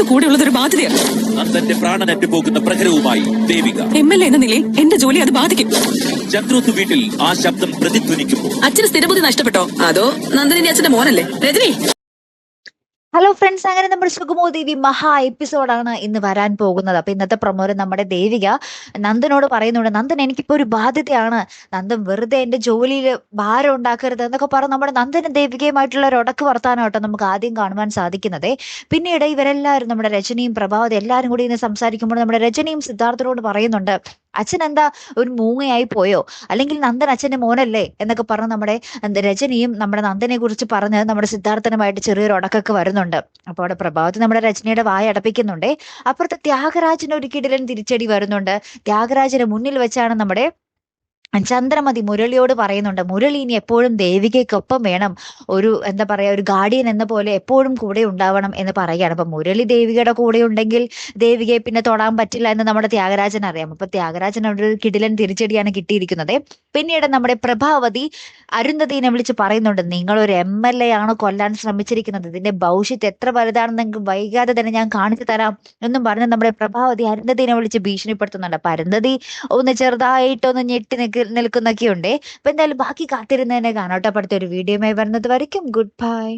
നന്ദു കൂടെ ഉള്ളത് ഒരു ബാധ്യതയാണ്. നന്ദന്റെ പ്രാണനറ്റ് പോകുന്ന പ്രഹരവുമായി ദേവിക. എം എൽ എ എന്ന നിലയിൽ എന്റെ ജോലി അത് ബാധിക്കും. ശത്രുത്വ വീട്ടിൽ ആ ശബ്ദം പ്രതിധ്വനിക്കുമ്പോൾ അച്ഛന് സ്ഥിരബുദ്ധി നഷ്ടപ്പെട്ടോ? അതോ നന്ദിനി അച്ഛന്റെ മോനല്ലേ? രജനി! ഹലോ ഫ്രണ്ട്സ് അങ്ങനെ നമ്മൾ സുഗമോ ദേവി മഹാ എപ്പിസോഡാണ് ഇന്ന് വരാൻ പോകുന്നത്. അപ്പൊ ഇന്നത്തെ പ്രൊമോര് നമ്മുടെ ദേവിക നന്ദനോട് പറയുന്നുണ്ട് നന്ദൻ എനിക്കിപ്പോ ഒരു ബാധ്യതയാണ്. നന്ദൻ വെറുതെ എന്റെ ജോലിയിൽ ഭാരം ഉണ്ടാക്കരുത് എന്നൊക്കെ പറഞ്ഞ് നമ്മുടെ നന്ദന ദേവികയുമായിട്ടുള്ള ഒരു ഉടക്ക് വർത്താനം നമുക്ക് ആദ്യം കാണുവാൻ സാധിക്കുന്നത്. പിന്നീട് ഇവരെല്ലാവരും നമ്മുടെ രജനിയും പ്രഭാവതി എല്ലാവരും കൂടി ഇന്ന് സംസാരിക്കുമ്പോൾ നമ്മുടെ രജനിയും സിദ്ധാർത്ഥനോട് പറയുന്നുണ്ട് അച്ഛൻ എന്താ ഒരു മൂങ്ങയായി പോയോ? അല്ലെങ്കിൽ നന്ദൻ അച്ഛന്റെ മോനല്ലേ? എന്നൊക്കെ പറഞ്ഞ് നമ്മുടെ രജനിയും നമ്മുടെ നന്ദനെ കുറിച്ച് പറഞ്ഞ് നമ്മുടെ സിദ്ധാർത്ഥനുമായിട്ട് ചെറിയൊരു ഉടക്കൊക്കെ വരുന്നുണ്ട്. അപ്പോൾ അവിടെ പ്രഭാവത്തി നമ്മുടെ രജനിയുടെ വായ അടപ്പിക്കുന്നുണ്ടേ. അപ്പുറത്ത് ത്യാഗരാജന് ഒരു കിടിലൻ തിരിച്ചടി വരുന്നുണ്ട്. ത്യാഗരാജന് മുന്നിൽ വെച്ചാണ് നമ്മുടെ ചന്ദ്രമതി മുരളിയോട് പറയുന്നുണ്ട് മുരളി ഇനി എപ്പോഴും ദേവികയ്ക്കൊപ്പം വേണം. ഒരു എന്താ പറയാ ഒരു ഗാർഡിയൻ എന്ന പോലെ എപ്പോഴും കൂടെ ഉണ്ടാവണം എന്ന് പറയുകയാണ്. അപ്പൊ മുരളി ദേവികയുടെ കൂടെ ഉണ്ടെങ്കിൽ ദേവികയെ പിന്നെ തൊടാൻ പറ്റില്ല എന്ന് നമ്മുടെ ത്യാഗരാജൻ അറിയാം. അപ്പൊ ത്യാഗരാജൻ ഒരു കിടിലൻ തിരിച്ചടിയാണ് കിട്ടിയിരിക്കുന്നത്. പിന്നീട് നമ്മുടെ പ്രഭാവതി അരുന്ധതിനെ വിളിച്ച് പറയുന്നുണ്ട് നിങ്ങൾ ഒരു എം എൽ എ ആണ് കൊല്ലാൻ ശ്രമിച്ചിരിക്കുന്നത്? ഇതിന്റെ ഭവിഷ്യത്ത് എത്ര വലുതാണെന്ന് നിങ്ങൾക്ക് വൈകാതെ തന്നെ ഞാൻ കാണിച്ചു തരാം. എന്നും പറഞ്ഞ് നമ്മുടെ പ്രഭാവതി അരുന്ധതിനെ വിളിച്ച് ഭീഷണിപ്പെടുത്തുന്നുണ്ട്. അപ്പൊ അരുന്ധതി ഒന്ന് ചെറുതായിട്ടൊന്ന് ഞെട്ടി നിൽക്ക് നിൽക്കുന്നൊക്കെയുണ്ട്. അപ്പൊ എന്തായാലും ബാക്കി കാത്തിരുന്നതിനെ കാണാം കേട്ടോ. അടുത്തൊരു വീഡിയോയുമായി വരുന്നത് വരയ്ക്കും. Good bye